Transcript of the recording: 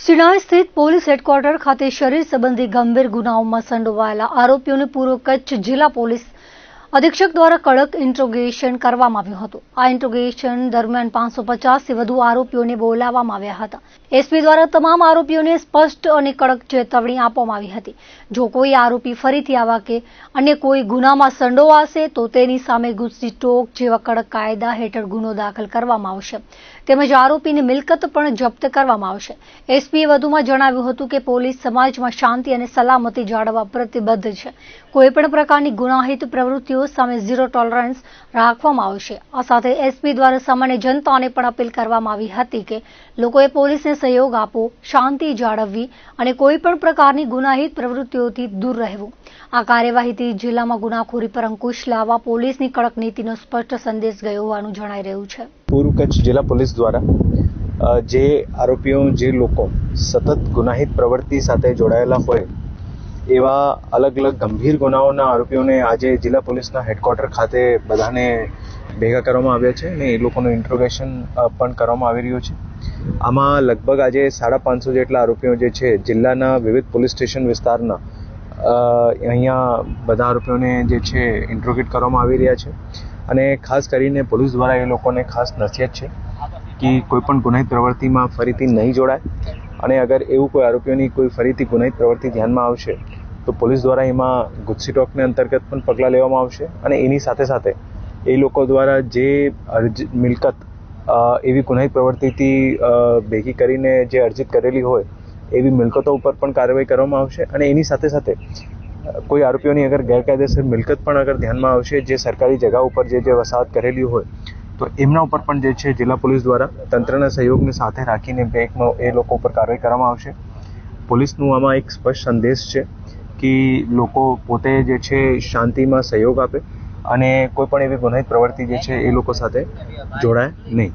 સિણાઈ સ્થિત police headquarter ખાતે શરીર સંબંધી ગંભીર ગુનાઓમાં સંડોવાયેલા આરોપીઓને પૂર્વ કચ્છ જિલ્લા પોલીસ અધિક્ષક દ્વારા કડક ઇન્ટ્રોગેશન કરવામાં આવ્યું હતું. આ ઇન્ટ્રોગેશન દરમિયાન પાંચસો પચાસથી વધુ આરોપીઓને બોલાવવામાં આવ્યા હતા. એસપી દ્વારા તમામ આરોપીઓને સ્પષ્ટ અને કડક ચેતવણી આપવામાં આવી હતી. જો કોઈ આરોપી ફરીથી આવા કે અન્ય કોઈ ગુનામાં સંડોવાશે તો તેની સામે ગુસ્સી ટોક જેવા કડક કાયદા હેઠળ ગુનો દાખલ કરવામાં આવશે. તેમજ આરોપીની મિલકત પણ જપ્ત કરવામાં આવશે. એસપીએ વધુમાં જણાવ્યું હતું કે પોલીસ સમાજમાં શાંતિ અને સલામતી જાળવવા પ્રતિબદ્ધ છે. કોઈપણ પ્રકારની ગુનાહિત પ્રવૃત્તિઓ સામે ઝીરો ટોલરન્સ રાખવામાં આવશે. આ સાથે એસપી દ્વારા સામાન્ય જનતાને પણ અપીલ કરવામાં આવી હતી કે લોકોએ પોલીસને સહયોગ આપવો, શાંતિ જાળવવી અને કોઈપણ પ્રકારની ગુનાહિત પ્રવૃત્તિઓથી દૂર રહેવું. આ કાર્યવાહીથી જિલ્લામાં ગુનાખોરી પર અંકુશ લાવવા પોલીસની કડક નીતિનો સ્પષ્ટ સંદેશ ગયો હોવાનું જણાઈ રહ્યું છે. પૂર્વ કચ્છ જિલ્લા પોલીસ દ્વારા જે આરોપીઓ, જે લોકો સતત ગુનાહિત પ્રવૃત્તિ સાથે જોડાયેલા હોય એવા અલગ અલગ ગંભીર ગુનાઓના આરોપીઓને આજે જિલ્લા પોલીસના હેડક્વાર્ટર ખાતે બધાને ભેગા કરવામાં આવ્યા છે અને એ લોકોનું ઇન્ટ્રોગેશન પણ કરવામાં આવી રહ્યું છે. આમાં લગભગ આજે સાડા પાંચસો જેટલા આરોપીઓ જે છે, જિલ્લાના વિવિધ પોલીસ સ્ટેશન વિસ્તારના અહીંયા બધા આરોપીઓને જે છે ઇન્ટ્રોગેટ કરવામાં આવી રહ્યા છે. અને ખાસ કરીને પોલીસ દ્વારા એ લોકોને ખાસ નસીહત છે કે કોઈપણ ગુનાહિત પ્રવૃત્તિમાં ફરીથી નહીં જોડાય. અને અગર એવું કોઈ આરોપીઓની કોઈ ફરીથી ગુનાહિત પ્રવૃત્તિ ધ્યાનમાં આવશે તો પોલીસ દ્વારા એમાં ગુજસી ટોકને અંતર્ગત પણ પગલાં લેવામાં આવશે અને એની સાથે સાથે એ લોકો દ્વારા જે અરજી, મિલકત એવી ગુનાહિત પ્રવૃત્તિથી ભેગી કરીને જે અર્જિત કરેલી હોય, એવી મિલકતો ઉપર પણ કાર્યવાહી કરવામાં આવશે અને એની સાથે સાથે કોઈ આરોપીઓની અગર ગેરકાયદેસર મિલકત પણ અગર ધ્યાનમાં આવશે, જે સરકારી જગા ઉપર જે જે વસાહત કરેલી હોય, તો એમના ઉપર પણ જે છે જિલ્લા પોલીસ દ્વારા તંત્રના સહયોગને સાથે રાખીને બેંકમાં એ લોકો ઉપર કાર્યવાહી કરવામાં આવશે. પોલીસનું આમાં એક સ્પષ્ટ સંદેશ છે કે લોકો પોતે જે છે શાંતિમાં સહયોગ આપે અને કોઈ પણ એવી ગુનાહિત પ્રવૃત્તિ જે છે એ લોકો સાથે જોડાય નહીં.